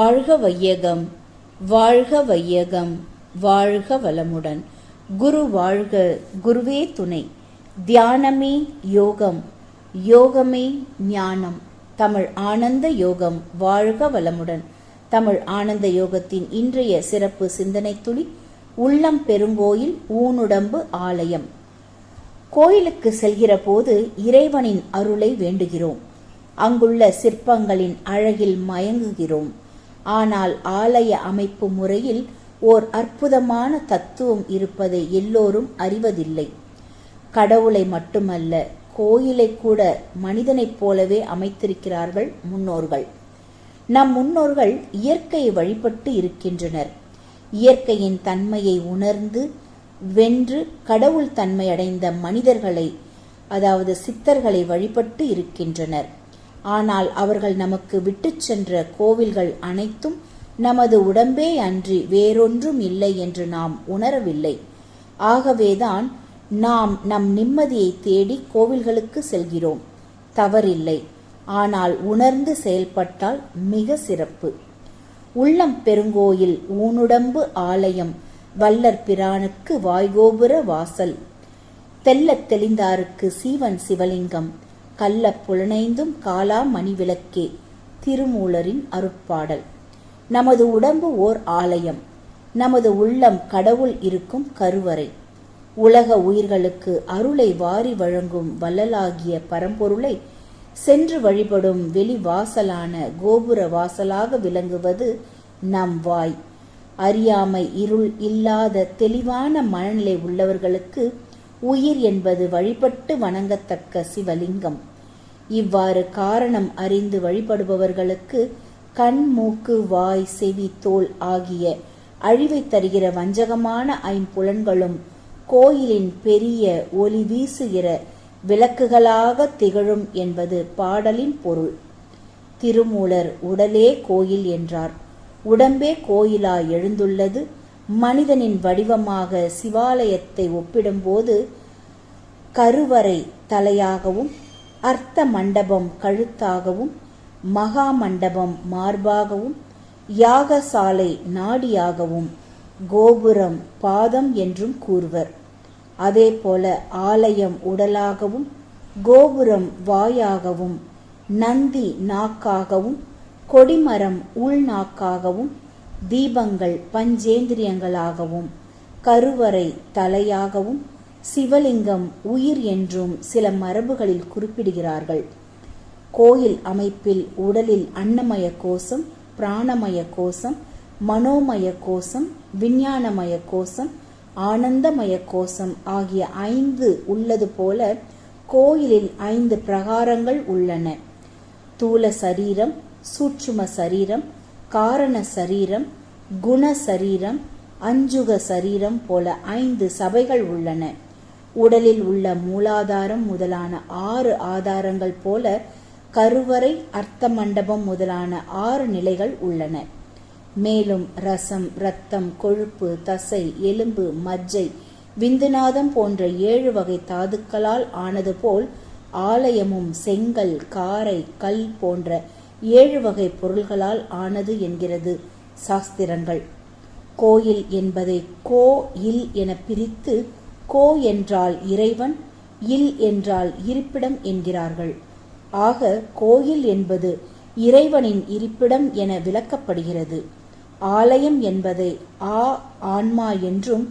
வாழ்க வையகம் வாழ்க வையகம் வாழ்க வளமுடன். குரு வாழ்க குருவே துணை. தியானமே யோகம் யோகமே ஞானம். தமிழ் ஆனந்த யோகம் வாழ்க வளமுடன். தமிழ் ஆனந்த யோகத்தின் இன்றைய சிறப்பு சிந்தனை துளி உள்ளம் பெருங்கோயில் ஊனுடம்பு ஆலயம். கோயிலுக்கு செல்கிற போது இறைவனின் அருளை வேண்டுகிறோம். அங்குள்ள சிற்பங்களின் அழகில் மயங்குகிறோம். ஆனால் ஆலய அமைப்பு முறையில் ஓர் அற்புதமான தத்துவம் இருப்பதை எல்லோரும் அறிவதில்லை. கடவுளை மட்டுமல்ல கோயிலை கூட மனிதனைப் போலவே அமைத்திருக்கிறார்கள் முன்னோர்கள். நம் முன்னோர்கள் இயற்கையை வழிபட்டு இருக்கின்றனர். இயற்கையின் தன்மையை உணர்ந்து வென்று கடவுள் தன்மை அடைந்த மனிதர்களை அதாவது சித்தர்களை வழிபட்டு இருக்கின்றனர். ஆனால் அவர்கள் நமக்கு விட்டுச் சென்ற கோவில்கள் அனைத்தும் நமது உடம்பே அன்றி வேறொன்றும் இல்லை என்று நாம் உணரவில்லை. ஆகவேதான் நாம் நம் நிம்மதியை தேடி கோவில்களுக்கு செல்கிறோம். தவறில்லை. ஆனால் உணர்ந்து செயல்பட்டால் மிக சிறப்பு. உள்ளம் பெருங்கோயில் ஊனுடம்பு ஆலயம் வல்லற் பிரானுக்கு வாய்கோபுர வாசல். தெல்லத் தெளிந்தாருக்கு சீவன் சிவலிங்கம். கள்ள புலனைந்தும் காலா மணிவிளக்கே. திருமூலரின் அருட்பாடல். நமது உடம்பு ஓர் ஆலயம். நமது உள்ளம் கடவுள் இருக்கும் கருவறை. உலக உயிர்களுக்கு அருளை வாரி வழங்கும் வள்ளலாகிய பரம்பொருளை சென்று வழிபடும் வெளி வாசலான கோபுர வாசலாக விளங்குவது நம் வாய். அறியாமை இருள் இல்லாத தெளிவான மனநிலை உள்ளவர்களுக்கு உயிர் என்பது வழிபட்டு வணங்கத்தக்க சிவலிங்கம். இவ்வாறு காரணம் அறிந்து வழிபடுபவர்களுக்கு கண் மூக்கு வாய் செவி தோல் ஆகிய அழிவை தருகிற வஞ்சகமான ஐம்புலன்களும் கோயிலின் பெரிய ஒளி வீசுகிற விளக்குகளாக திகழும் என்பது பாடலின் பொருள். திருமூலர் உடலே கோயில் என்றார். உடம்பே கோயிலா எழுந்துள்ளது. மனிதனின் வடிவமாக சிவாலயத்தை ஒப்பிடும்போது கருவறை தலையாகவும் அர்த்த மண்டபம் கழுத்தாகவும் மகா மண்டபம் மார்பாகவும் யாகசாலை நாடியாகவும் கோபுரம் பாதம் என்றும் கூறுவர். அதேபோல ஆலயம் உடலாகவும் கோபுரம் வாயாகவும் நந்தி நாக்காகவும் கொடிமரம் உள்நாக்காகவும் தீபங்கள் பஞ்சேந்திரியங்களாகவும் கருவறை தலையாகவும் சிவலிங்கம் உயிர் என்றும் சில மரபுகளில் குறிப்பிடுகிறார்கள். கோயில் அமைப்பில் உடலில் அன்னமய கோஷம் பிராணமய கோஷம் மனோமய கோஷம் விஞ்ஞானமய கோஷம் ஆனந்தமய கோஷம் ஆகிய ஐந்து உள்ளது போல கோயிலில் ஐந்து பிரகாரங்கள் உள்ளன. தூல சரீரம் சூட்சும சரீரம் காரண சரீரம் குண சரீரம் அஞ்சுக சரீரம் போல ஐந்து சபைகள் உள்ளன. உடலில் உள்ள மூலாதாரம் முதலான ஆறு ஆதாரங்கள் போல கருவறை அர்த்த மண்டபம் முதலான ஆறு நிலைகள் உள்ளன. மேலும் ரசம் இரத்தம் கொழுப்பு தசை எலும்பு மஜ்ஜை விந்துநாதம் போன்ற ஏழு வகை தாதுக்களால் ஆனது போல் ஆலயமும் செங்கல் காரை கல் போன்ற ஏழு வகை பொருள்களால் ஆனது என்கிறது சாஸ்திரங்கள். கோயில் என்பதை கோ இல் என பிரித்து கோ என்றால் இறைவன் இல் என்றால் இருப்பிடம் என்கிறார்கள். ஆக கோயில் என்பது இறைவனின் இருப்பிடம் என விளக்கப்படுகிறது. ஆலயம் என்பதை ஆ ஆன்மா என்றும்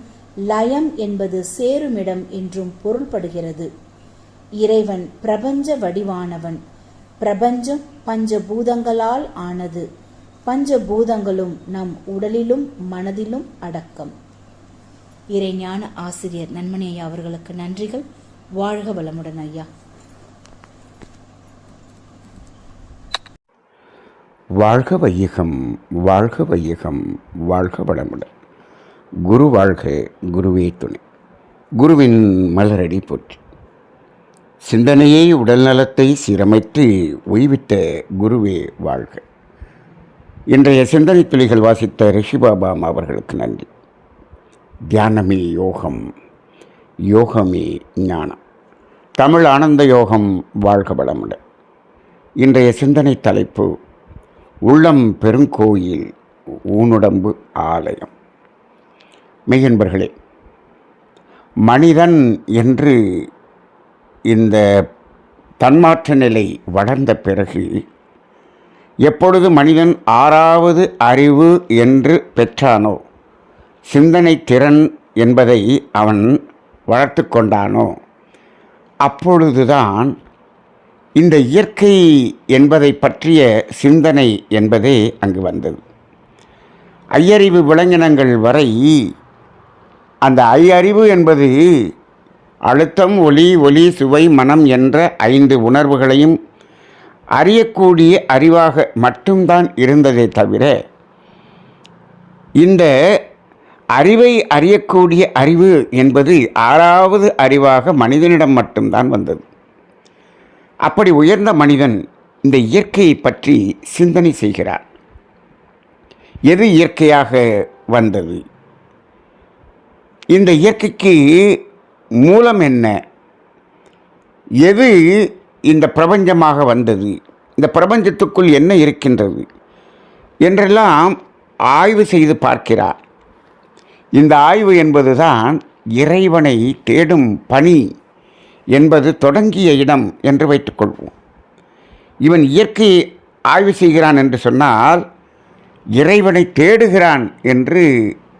லயம் என்பது சேருமிடம் என்றும் பொருள்படுகிறது. இறைவன் பிரபஞ்ச வடிவானவன். பிரபஞ்சம் பஞ்சபூதங்களால் ஆனது. பஞ்சபூதங்களும் நம் உடலிலும் மனதிலும் அடக்கம். இறைஞான ஆசிரியர் நன்மணி ஐயா அவர்களுக்கு நன்றிகள். வாழ்க வளமுடன் ஐயா. வாழ்க வையகம் வாழ்க வையகம் வாழ்க வளமுடன். குரு வாழ்க குருவே துணை. குருவின் மலரடி போற்றி. சிந்தனையை உடல்நலத்தை சீரமைத்து ஓய்வித்த குருவே வாழ்க. இன்றைய சிந்தனை துளிகள் வாசித்த ரிஷிபாபாம் அவர்களுக்கு நன்றி. தியானமே யோகம் யோகமே ஞானம். தமிழ் ஆனந்த யோகம் வாழ்க வளமுடன் இன்றைய சிந்தனை தலைப்பு உள்ளம் பெருங்கோயில் ஊனுடம்பு ஆலயம். மெய்யன்பர்களே மனிதன் என்று இந்த தன்மாற்ற நிலை வளர்ந்த பிறகு எப்பொழுது மனிதன் ஆறாவது அறிவு என்று பெற்றானோ சிந்தனை திறன் என்பதை அவன் வளர்த்து கொண்டானோ? அப்பொழுதுதான் இந்த இயற்கை என்பதை பற்றிய சிந்தனை என்பதே அங்கு வந்தது. ஐயறிவு விலங்கினங்கள் வரை அந்த ஐயறிவு என்பது அழுத்தம் ஒளி ஒலி சுவை மனம் என்ற ஐந்து உணர்வுகளையும் அறியக்கூடிய அறிவாக மட்டும்தான் இருந்ததே தவிர இந்த அறிவை அறியக்கூடிய அறிவு என்பது ஆறாவது அறிவாக மனிதனிடம் மட்டும்தான் வந்தது. அப்படி உயர்ந்த மனிதன் இந்த இயற்கையை பற்றி சிந்தனை செய்கிறார். எது இயற்கையாக வந்தது? இந்த இயற்கைக்கு மூலம் என்ன? எது இந்த பிரபஞ்சமாக வந்தது? இந்த பிரபஞ்சத்துக்குள் என்ன இருக்கின்றது? என்றெல்லாம் ஆய்வு செய்து பார்க்கிறார். இந்த ஆய்வு என்பதுதான் இறைவனை தேடும் பணி என்பது தொடங்கிய இடம் என்று வைத்துக்கொள்வோம் இவன் இயற்கையை ஆய்வு செய்கிறான் என்று சொன்னால் இறைவனை தேடுகிறான் என்று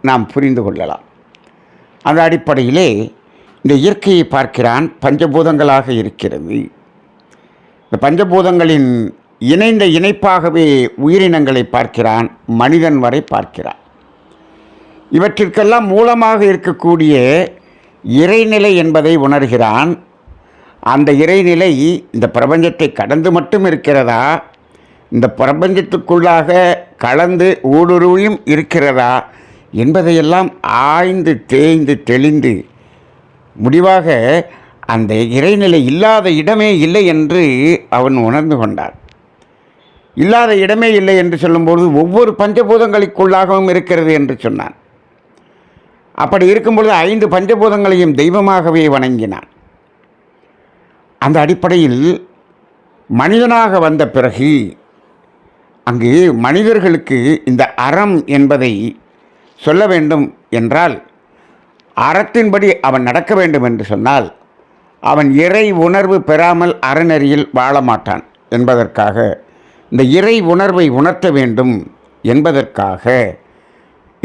நாம் புரிந்து கொள்ளலாம். அந்த அடிப்படையிலே இந்த இயற்கையை பார்க்கிறான் பஞ்சபூதங்களாக இருக்கிறது. இந்த பஞ்சபூதங்களின் இணைந்த இணைப்பாகவே உயிரினங்களை பார்க்கிறான் மனிதன் வரை பார்க்கிறான். இவற்றிற்கெல்லாம் மூலமாக இருக்கக்கூடிய இறைநிலை என்பதை உணர்கிறான். அந்த இறைநிலை இந்த பிரபஞ்சத்தை கடந்து மட்டும் இருக்கிறதா? இந்த பிரபஞ்சத்துக்குள்ளாக கலந்து ஊடுருவியும் இருக்கிறதா? என்பதையெல்லாம் ஆய்ந்து தேய்ந்து தெளிந்து முடிவாக அந்த இறைநிலை இல்லாத இடமே இல்லை என்று அவன் உணர்ந்து கொண்டான். இல்லாத இடமே இல்லை என்று சொல்லும்போது ஒவ்வொரு பஞ்சபூதங்களுக்குள்ளாகவும் இருக்கிறது என்று சொன்னான். அப்படி இருக்கும்பொழுது ஐந்து பஞ்சபூதங்களையும் தெய்வமாகவே வணங்கினான். அந்த அடிப்படையில் மனிதனாக வந்த பிறகு அங்கு மனிதர்களுக்கு இந்த அறம் என்பதை சொல்ல வேண்டும் என்றால் அறத்தின்படி அவன் நடக்க வேண்டும் என்று சொன்னால் அவன் இறை உணர்வு பெறாமல் அறநெறியில் வாழ மாட்டான் என்பதற்காக இந்த இறை உணர்வை உணர்த்த வேண்டும் என்பதற்காக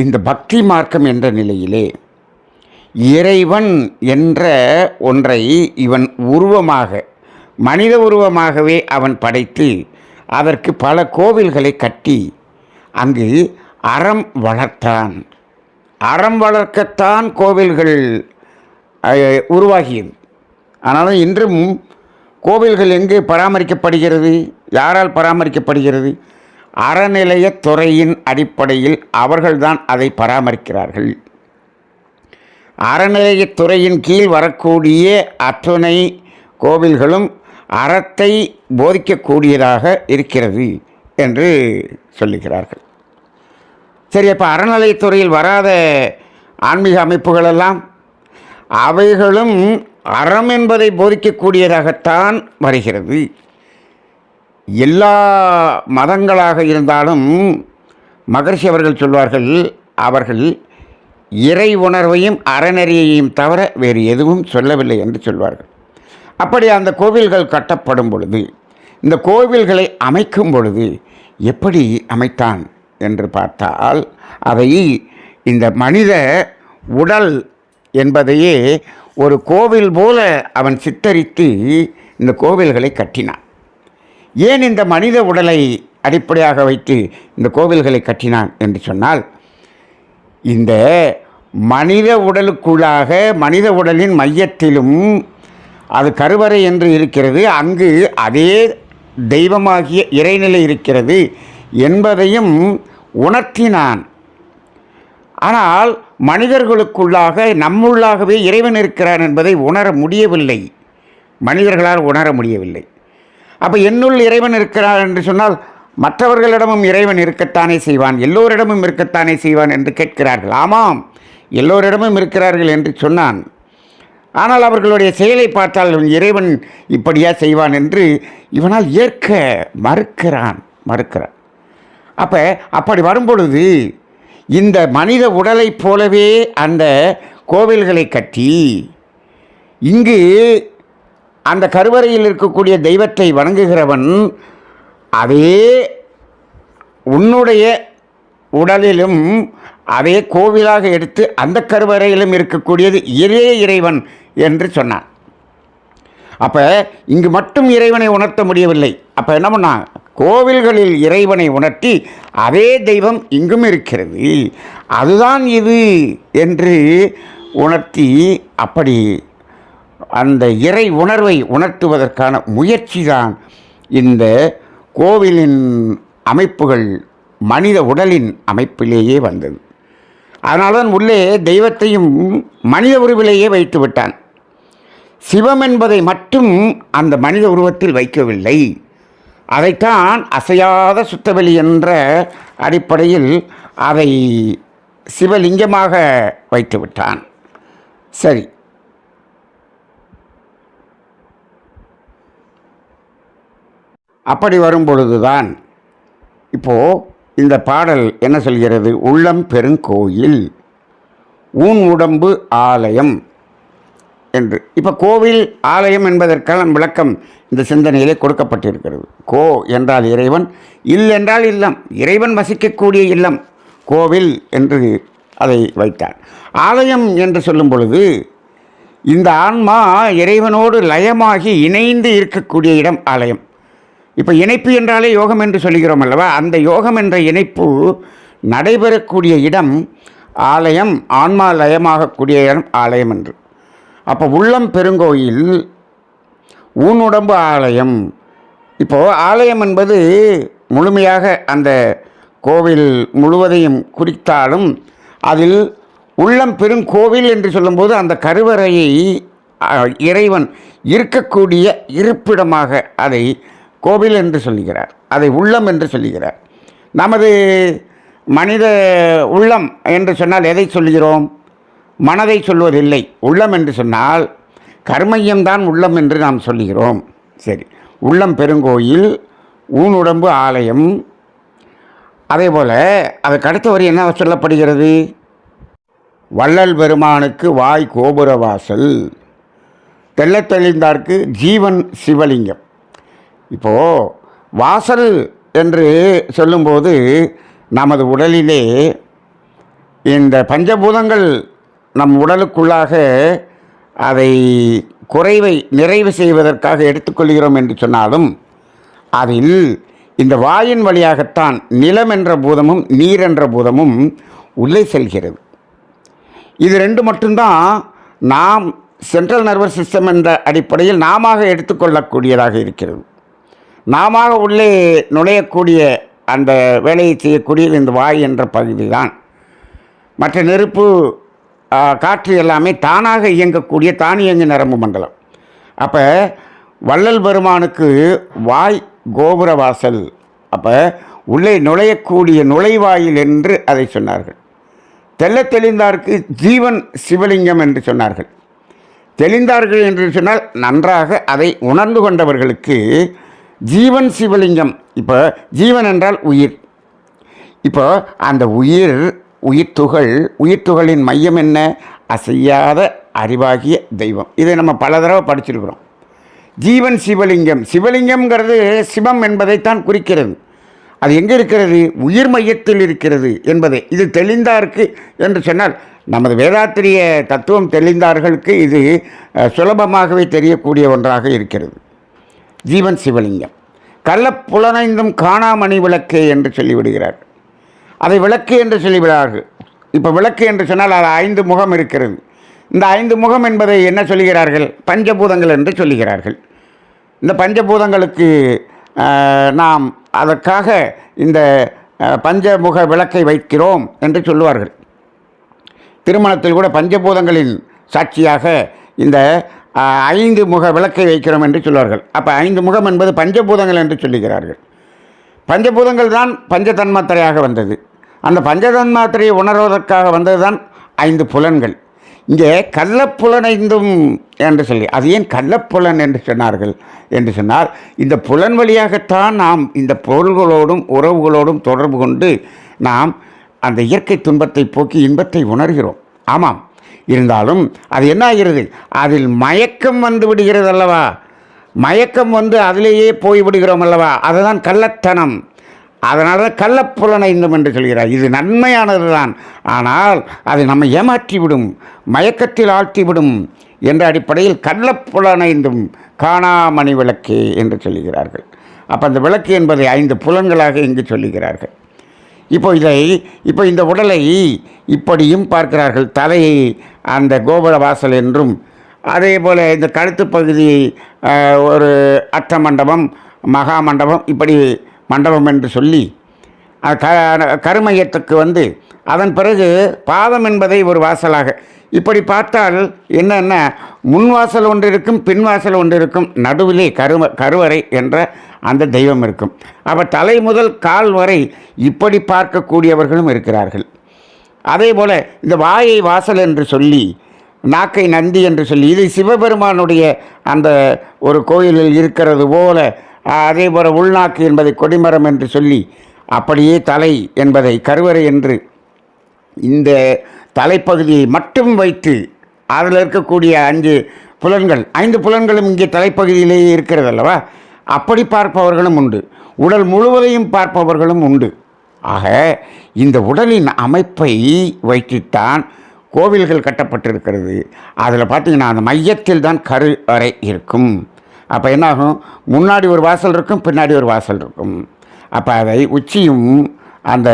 இந்த பக்தி மார்க்கம் என்ற நிலையிலே இறைவன் என்ற ஒன்றை இவன் உருவமாக மனித உருவமாகவே அவன் படைத்து அதற்கு பல கோவில்களை கட்டி அங்கு அறம் வளர்த்தான். அறம் வளர்க்கத்தான் கோவில்கள் உருவாகியது. ஆனாலும் இன்றும் கோவில்கள் எங்கே பராமரிக்கப்படுகிறது? யாரால் பராமரிக்கப்படுகிறது? அறநிலையத் துறையின் அடிப்படையில் அவர்கள்தான் அதை பராமரிக்கிறார்கள். அறநிலையத்துறையின் கீழ் வரக்கூடிய அத்துணை கோவில்களும் அறத்தை போதிக்கக்கூடியதாக இருக்கிறது என்று சொல்லுகிறார்கள். சரி அப்போ அறநிலையத்துறையில் வராத ஆன்மீக அமைப்புகளெல்லாம் அவைகளும் அறம் என்பதை போதிக்கக்கூடியதாகத்தான் வருகிறது. எல்லா மதங்களாக இருந்தாலும் மகர்ஷி அவர்கள் சொல்வார்கள் அவர்கள் இறை உணர்வையும் அறநெறியையும் தவிர வேறு எதுவும் சொல்லவில்லை என்று சொல்வார்கள். அப்படி அந்த கோவில்கள் கட்டப்படும் பொழுது இந்த கோவில்களை அமைக்கும் பொழுது எப்படி அமைத்தான் என்று பார்த்தால் அதை இந்த மனித உடல் என்பதையே ஒரு கோவில் போல அவன் சித்தரித்து இந்த கோவில்களை கட்டினான். ஏன் இந்த மனித உடலை அடிப்படையாக வைத்து இந்த கோவில்களை கட்டினான் என்று சொன்னால் இந்த மனித உடலுக்குள்ளாக மனித உடலின் மையத்திலும் அது கருவறை என்று இருக்கிறது அங்கு அதே தெய்வமாகிய இறைநிலை இருக்கிறது என்பதையும் உணர்த்தினான். ஆனால் மனிதர்களுக்குள்ளாக நம்முள்ளாகவே இறைவன் இருக்கிறான் என்பதை உணர முடியவில்லை. மனிதர்களால் உணர முடியவில்லை. அப்போ என்னுள் இறைவன் இருக்கிறார் என்று சொன்னால் மற்றவர்களிடமும் இறைவன் இருக்கத்தானே செய்வான் எல்லோரிடமும் இருக்கத்தானே செய்வான் என்று கேட்கிறார்கள். ஆமாம் எல்லோரிடமும் இருக்கிறார்கள் என்று சொன்னான். ஆனால் அவர்களுடைய செயலை பார்த்தால் இவன் இறைவன் இப்படியா செய்வான் என்று இவனால் ஏற்க மறுக்கிறான் மறுக்கிறான். அப்போ அப்படி வரும்பொழுது இந்த மனித உடலைப் போலவே அந்த கோவில்களை கட்டி இங்கு அந்த கருவறையில் இருக்கக்கூடிய தெய்வத்தை வணங்குகிறவன் அதே உன்னுடைய உடலிலும் அதே கோவிலாக எடுத்து அந்த கருவறையிலும் இருக்கக்கூடியது இறை இறைவன் என்று சொன்னான். அப்போ இங்கு மட்டும் இறைவனை உணர்த்த முடியவில்லை. அப்போ என்ன பண்ணான்? கோவில்களில் இறைவனை உணர்த்தி அதே தெய்வம் இங்கும் இருக்கிறது. அதுதான் இது என்று உணர்த்தி அப்படி அந்த இறை உணர்வை உணர்த்துவதற்கான முயற்சி தான் இந்த கோவிலின் அமைப்புகள் மனித உடலின் அமைப்பிலேயே வந்தது. அதனால்தான் உள்ளே தெய்வத்தையும் மனித உருவிலேயே வைத்து விட்டான். சிவம் என்பதை மட்டும் அந்த மனித உருவத்தில் வைக்கவில்லை. அதைத்தான் அசையாத சுத்தவெளி என்ற அடிப்படையில் அதை சிவலிங்கமாக வைத்து விட்டான். சரி. அப்படி வரும் பொழுதுதான் இப்போது இந்த பாடல் என்ன சொல்கிறது? உள்ளம் பெருங்கோயில் ஊன் உடம்பு ஆலயம் என்று. இப்போ கோவில் ஆலயம் என்பதற்கான விளக்கம் இந்த சிந்தனையிலே கொடுக்கப்பட்டிருக்கிறது. கோ என்றால் இறைவன் இல் என்றால் இல்லம் இறைவன் வசிக்கக்கூடிய இல்லம் கோவில் என்று அதை வைத்தான் ஆலயம் என்று சொல்லும் பொழுது இந்த ஆன்மா இறைவனோடு லயமாகி இணைந்து இருக்கக்கூடிய இடம் ஆலயம். இப்போ இணைப்பு என்றாலே யோகம் என்று சொல்கிறோம் அல்லவா? அந்த யோகம் என்ற இணைப்பு நடைபெறக்கூடிய இடம் ஆலயம் ஆன்மா லயமாகக்கூடிய இடம் ஆலயம் என்று. அப்போ உள்ளம் பெருங்கோயில் ஊனுடம்பு ஆலயம். இப்போது ஆலயம் என்பது முழுமையாக அந்த கோவில் முழுவதையும் குறித்தாலும் அதில் உள்ளம் பெருங்கோவில் என்று சொல்லும்போது அந்த கருவறையை இறைவன் இருக்கக்கூடிய இருப்பிடமாக அதை கோவில் என்று சொல்லுகிறார். அதை உள்ளம் என்று சொல்லுகிறார். நமது மனித உள்ளம் என்று சொன்னால் எதை சொல்கிறோம் மனதை சொல்வதில்லை. உள்ளம் என்று சொன்னால் கர்மையம்தான் உள்ளம் என்று நாம் சொல்லுகிறோம். சரி. உள்ளம் பெருங்கோயில் ஊனுடம்பு ஆலயம். அதே போல் அதுக்கு அடுத்த வரி என்ன சொல்லப்படுகிறது? வள்ளல் பெருமானுக்கு வாய் கோபுர வாசல். ஜீவன் சிவலிங்கம். இப்போது வாசல் என்று சொல்லும்போது நமது உடலிலே இந்த பஞ்சபூதங்கள் நம் உடலுக்குள்ளாக அதை குறைவை நிறைவு செய்வதற்காக எடுத்துக்கொள்கிறோம் என்று சொன்னாலும் அதில் இந்த வாயின் வழியாகத்தான் நிலம் என்ற பூதமும் நீர் என்ற பூதமும் உள்ளே செல்கிறது. இது ரெண்டு மட்டும்தான் நாம் சென்ட்ரல் நர்வஸ் சிஸ்டம் என்ற அடிப்படையில் நாம எடுத்துக்கொள்ளக்கூடியதாக இருக்கிறது. நாம உள்ளே நுழையக்கூடிய அந்த வேலையை செய்யக்கூடியது இந்த வாய் என்ற பகுதி தான் மற்ற நெருப்பு காற்று எல்லாமே தானாக இயங்கக்கூடிய தானியங்கு நரம்பு மண்டலம். அப்போ வள்ளல் பெருமானுக்கு வாய் கோபுர வாசல். அப்போ உள்ளே நுழையக்கூடிய நுழைவாயில் என்று அதை சொன்னார்கள். தெல்ல தெளிந்தார்க்கு ஜீவன் சிவலிங்கம் என்று சொன்னார்கள். தெளிந்தார்கள் என்று சொன்னால் நன்றாக அதை உணர்ந்து கொண்டவர்களுக்கு ஜீவன் சிவலிங்கம். இப்போ ஜீவன் என்றால் உயிர். இப்போ அந்த உயிர் உயிர் துகள் உயிர் துகளின் மையம் என்ன? அசையாத அறிவாகிய தெய்வம். இதை நம்ம பல தடவை படிச்சிருக்கிறோம். ஜீவன் சிவலிங்கம். சிவலிங்கம்ங்கிறது சிவம் என்பதைத்தான் குறிக்கிறது. அது எங்கே இருக்கிறது? உயிர் மையத்தில் இருக்கிறது என்பதை. இது தெளிந்தார்க்கு என்று சொன்னால் நமது வேதாத்திரிய தத்துவம் தெளிந்தார்களுக்கு இது சுலபமாகவே தெரியக்கூடிய ஒன்றாக இருக்கிறது. ஜீவன் சிவலிங்கம். கள்ளப்புலனைந்தும் காணாமணி விளக்கு என்று சொல்லிவிடுகிறார். அதை விளக்கு என்று சொல்லிவிடார்கள். இப்போ விளக்கு என்று சொன்னால் அது ஐந்து முகம் இருக்கிறது. இந்த ஐந்து முகம் என்பதை என்ன சொல்லுகிறார்கள்? பஞ்சபூதங்கள் என்று சொல்லுகிறார்கள். இந்த பஞ்சபூதங்களுக்கு நாம் அதற்காக இந்த பஞ்சமுக விளக்கை வைக்கிறோம் என்று சொல்லுவார்கள். திருமணத்தில் கூட பஞ்சபூதங்களின் சாட்சியாக இந்த ஐந்து முக விளக்கை வைக்கிறோம் என்று சொல்வார்கள். அப்போ ஐந்து முகம் என்பது பஞ்சபூதங்கள் என்று சொல்லுகிறார்கள். பஞ்சபூதங்கள் தான் பஞ்சதன்மாத்திரையாக வந்தது. அந்த பஞ்சதன்மாத்திரையை உணர்வதற்காக வந்தது தான் ஐந்து புலன்கள். இங்கே கள்ளப்புலனைந்தும் என்று சொல்லி அது ஏன் கள்ளப்புலன் என்று சொன்னார்கள் என்று சொன்னால் இந்த புலன் வழியாகத்தான் நாம் இந்த பொருள்களோடும் உறவுகளோடும் தொடர்பு கொண்டு நாம் அந்த இயற்கை துன்பத்தை போக்கி இன்பத்தை உணர்கிறோம். ஆமாம் இருந்தாலும் அது என்ன ஆகிறது அதில் மயக்கம் வந்து விடுகிறது அல்லவா மயக்கம் வந்து அதிலேயே போய் விடுகிறோம் அல்லவா அதுதான் கள்ளத்தனம். அதனால் தான் கள்ளப்புலனைந்தும் என்று சொல்கிறார் இது நன்மையானது தான் ஆனால் அது நம்மை ஏமாற்றிவிடும் மயக்கத்தில் ஆழ்த்திவிடும் என்ற அடிப்படையில் கள்ளப்புலனைந்தும் காணாமணி விளக்கு என்று சொல்கிறார்கள். அப்போ அந்த விளக்கு என்பதை ஐந்து புலன்களாக இங்கு சொல்லுகிறார்கள். இப்போ இதை இப்போ இந்த உடலை இப்படியும் பார்க்கிறார்கள் தலையை அந்த கோபுர வாசல் என்றும் அதே போல் இந்த கழுத்து பகுதி ஒரு அர்த்த மண்டபம் மகா மண்டபம் இப்படி மண்டபம் என்று சொல்லி க கருமையத்துக்கு வந்து அதன் பிறகு பாதம் என்பதை ஒரு வாசலாக. இப்படி பார்த்தால் என்னென்ன? முன் வாசல் ஒன்று இருக்கும் பின்வாசல் ஒன்று இருக்கும் நடுவிலே கரும கருவறை என்ற அந்த தெய்வம் இருக்கும். அப்போ தலை முதல் கால் வரை இப்படி பார்க்கக்கூடியவர்களும் இருக்கிறார்கள். அதே போல் இந்த வாயை வாசல் என்று சொல்லி நாக்கை நந்தி என்று சொல்லி இது சிவபெருமானுடைய அந்த ஒரு கோயிலில் இருக்கிறது போல அதே போல் உள்நாக்கு என்பதை கொடிமரம் என்று சொல்லி அப்படியே தலை என்பதை கருவறை என்று இந்த தலைப்பகுதியை மட்டும் வைத்து அதில் இருக்கக்கூடிய அஞ்சு புலன்கள் ஐந்து புலன்களும் இங்கே தலைப்பகுதியிலேயே இருக்கிறது அல்லவா அப்படி பார்ப்பவர்களும் உண்டு. உடல் முழுவதையும் பார்ப்பவர்களும் உண்டு. ஆக இந்த உடலின் அமைப்பை வைத்துத்தான் கோவில்கள் கட்டப்பட்டிருக்கிறது. அதில் பார்த்தீங்கன்னா அந்த மையத்தில் தான் கரு அறை இருக்கும். அப்போ என்னாகும்? முன்னாடி ஒரு வாசல் இருக்கும் பின்னாடி ஒரு வாசல் இருக்கும். அப்போ அதை உச்சியும் அந்த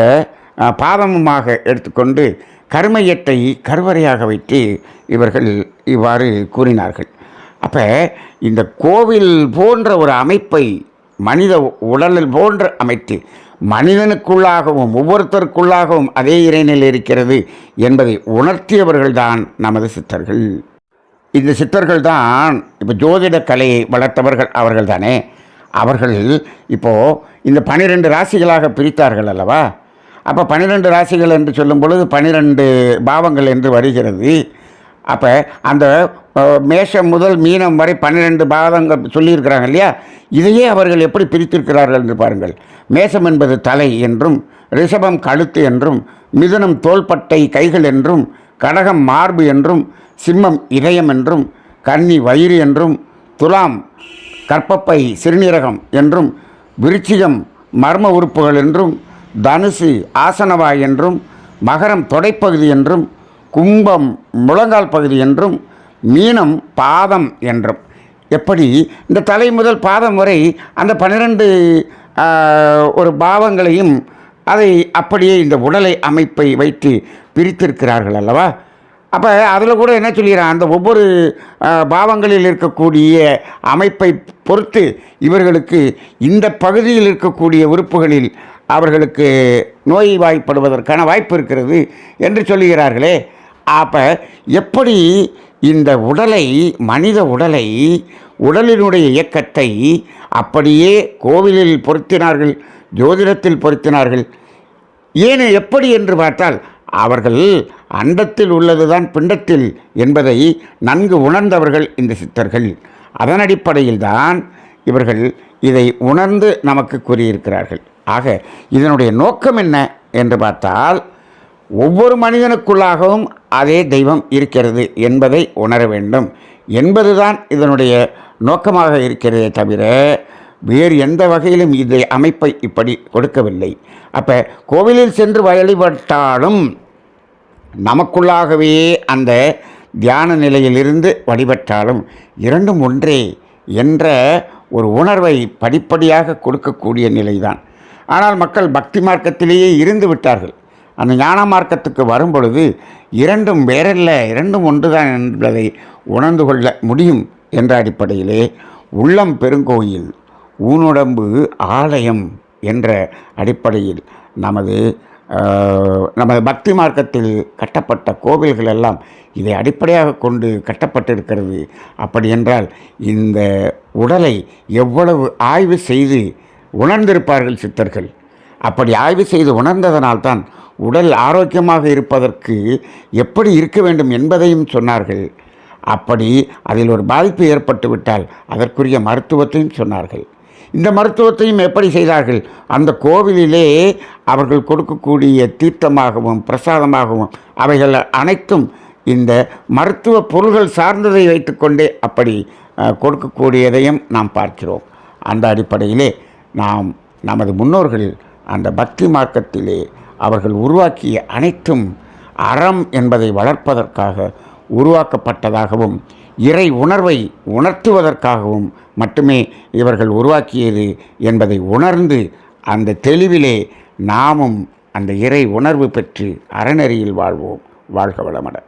பாதமுமாக எடுத்துக்கொண்டு கருமையத்தை கருவறையாக வைத்து இவர்கள் இவ்வாறு கூறினார்கள். அப்போ இந்த கோவில் போன்ற ஒரு அமைப்பை மனித உடலில் போன்ற அமைத்து மனிதனுக்குள்ளாகவும் ஒவ்வொருத்தருக்குள்ளாகவும் அதே இறைநிலை இருக்கிறது என்பதை உணர்த்தியவர்கள்தான் நமது சித்தர்கள். இந்த சித்தர்கள் தான் இப்போ ஜோதிட கலையை வளர்த்தவர்கள் அவர்கள் தானே. அவர்கள் இப்போது இந்த பனிரெண்டு ராசிகளாக பிரித்தார்கள் அல்லவா? அப்போ பன்னிரெண்டு ராசிகள் என்று சொல்லும் பொழுது பன்னிரெண்டு பாவங்கள் என்று வருகிறது. அப்போ அந்த மேஷம் முதல் மீனம் வரை பன்னிரெண்டு பாதங்கள் சொல்லியிருக்கிறாங்க இல்லையா? இதையே அவர்கள் எப்படி பிரித்திருக்கிறார்கள் என்று பாருங்கள். மேஷம் என்பது தலை என்றும் ரிஷபம் கழுத்து என்றும் மிதுனம் தோள்பட்டை கைகள் என்றும் கடகம் மார்பு என்றும் சிம்மம் இதயம் என்றும் கன்னி வயிறு என்றும் துலாம் கற்பப்பை சிறுநீரகம் என்றும் விருச்சிகம் மர்ம உறுப்புகள் என்றும் தனுசு ஆசனவாய் என்றும் மகரம் தொடைப்பகுதி என்றும் கும்பம் முழங்கால் பகுதி என்றும் மீனம் பாதம் என்றும். எப்படி? இந்த தலை முதல் பாதம் வரை அந்த பன்னிரெண்டு ஒரு பாவங்களையும் அதை அப்படியே இந்த உடலை அமைப்பை வைத்து பிரித்திருக்கிறார்கள் அல்லவா? அப்போ அதில் கூட என்ன சொல்லிடுறான்? அந்த ஒவ்வொரு பாவங்களில் இருக்கக்கூடிய அமைப்பை பொறுத்து இவர்களுக்கு இந்த பகுதியில் இருக்கக்கூடிய உறுப்புகளில் அவர்களுக்கு நோய் வாய்ப்படுவதற்கான வாய்ப்பு இருக்கிறது என்று சொல்லுகிறார்களே. அப்போ எப்படி இந்த உடலை மனித உடலை உடலினுடைய இயக்கத்தை அப்படியே கோவிலில் பொருத்தினார்கள் ஜோதிடத்தில் பொருத்தினார்கள் ஏன் எப்படி என்று பார்த்தால் அவர்கள் அண்டத்தில் உள்ளதுதான் பிண்டத்தில் என்பதை நன்கு உணர்ந்தவர்கள் இந்த சித்தர்கள். அதன் அடிப்படையில்தான் இவர்கள் இதை உணர்ந்து நமக்கு கூறியிருக்கிறார்கள். ஆக இதனுடைய நோக்கம் என்ன என்று பார்த்தால் ஒவ்வொரு மனிதனுக்குள்ளாகவும் அதே தெய்வம் இருக்கிறது என்பதை உணர வேண்டும். என்பதுதான் இதனுடைய நோக்கமாக இருக்கிறதே தவிர வேறு எந்த வகையிலும் இதை அமைப்பை இப்படி கொடுக்கவில்லை. அப்போ கோவிலில் சென்று வழிபட்டாலும் நமக்குள்ளாகவே அந்த தியான நிலையிலிருந்து வழிபட்டாலும் இரண்டும் ஒன்றே என்ற ஒரு உணர்வை படிப்படியாக கொடுக்கக்கூடிய நிலைதான். ஆனால் மக்கள் பக்தி மார்க்கத்திலேயே இருந்து விட்டார்கள். அந்த ஞான மார்க்கத்துக்கு வரும் பொழுது இரண்டும் வேறல்ல இரண்டும் ஒன்றுதான் என்பதை உணர்ந்து கொள்ள முடியும் என்ற அடிப்படையிலே உள்ளம் பெருங்கோயில் ஊனுடம்பு ஆலயம் என்ற அடிப்படையில் நமது நமது பக்தி மார்க்கத்தில் கட்டப்பட்ட கோவில்கள் எல்லாம் இதை அடிப்படையாக கொண்டு கட்டப்பட்டிருக்கிறது. அப்படி என்றால் இந்த உடலை எவ்வளவு ஆய்வு செய்து உணர்ந்திருப்பார்கள் சித்தர்கள்? அப்படி ஆய்வு செய்து உணர்ந்ததனால்தான் உடல் ஆரோக்கியமாக இருப்பதற்கு எப்படி இருக்க வேண்டும் என்பதையும் சொன்னார்கள். அப்படி அதில் ஒரு பாதிப்பு ஏற்பட்டுவிட்டால் அதற்குரிய மருத்துவத்தையும் சொன்னார்கள். இந்த மருத்துவத்தையும் எப்படி செய்தார்கள்? அந்த கோவிலிலே அவர்கள் கொடுக்கக்கூடிய தீர்த்தமாகவும் பிரசாதமாகவும் அவைகள் அனைத்தும் இந்த மருத்துவ பொருள்கள் சார்ந்ததை வைத்துக்கொண்டே அப்படி அஹ், கொடுக்கக்கூடியதையும் நாம் பார்க்கிறோம். அந்த அடிப்படையிலே நாம் நமது முன்னோர்கள் அந்த பக்தி மார்க்கத்திலே அவர்கள் உருவாக்கிய அனைத்தும் அறம் என்பதை வளர்ப்பதற்காக உருவாக்கப்பட்டதாகவும் இறை உணர்வை உணர்த்துவதற்காகவும் மட்டுமே இவர்கள் உருவாக்கியது என்பதை உணர்ந்து அந்த தெளிவிலே நாமும் அந்த இறை உணர்வு பெற்று அறநெறியில் வாழ்வோம். வாழ்க வளமட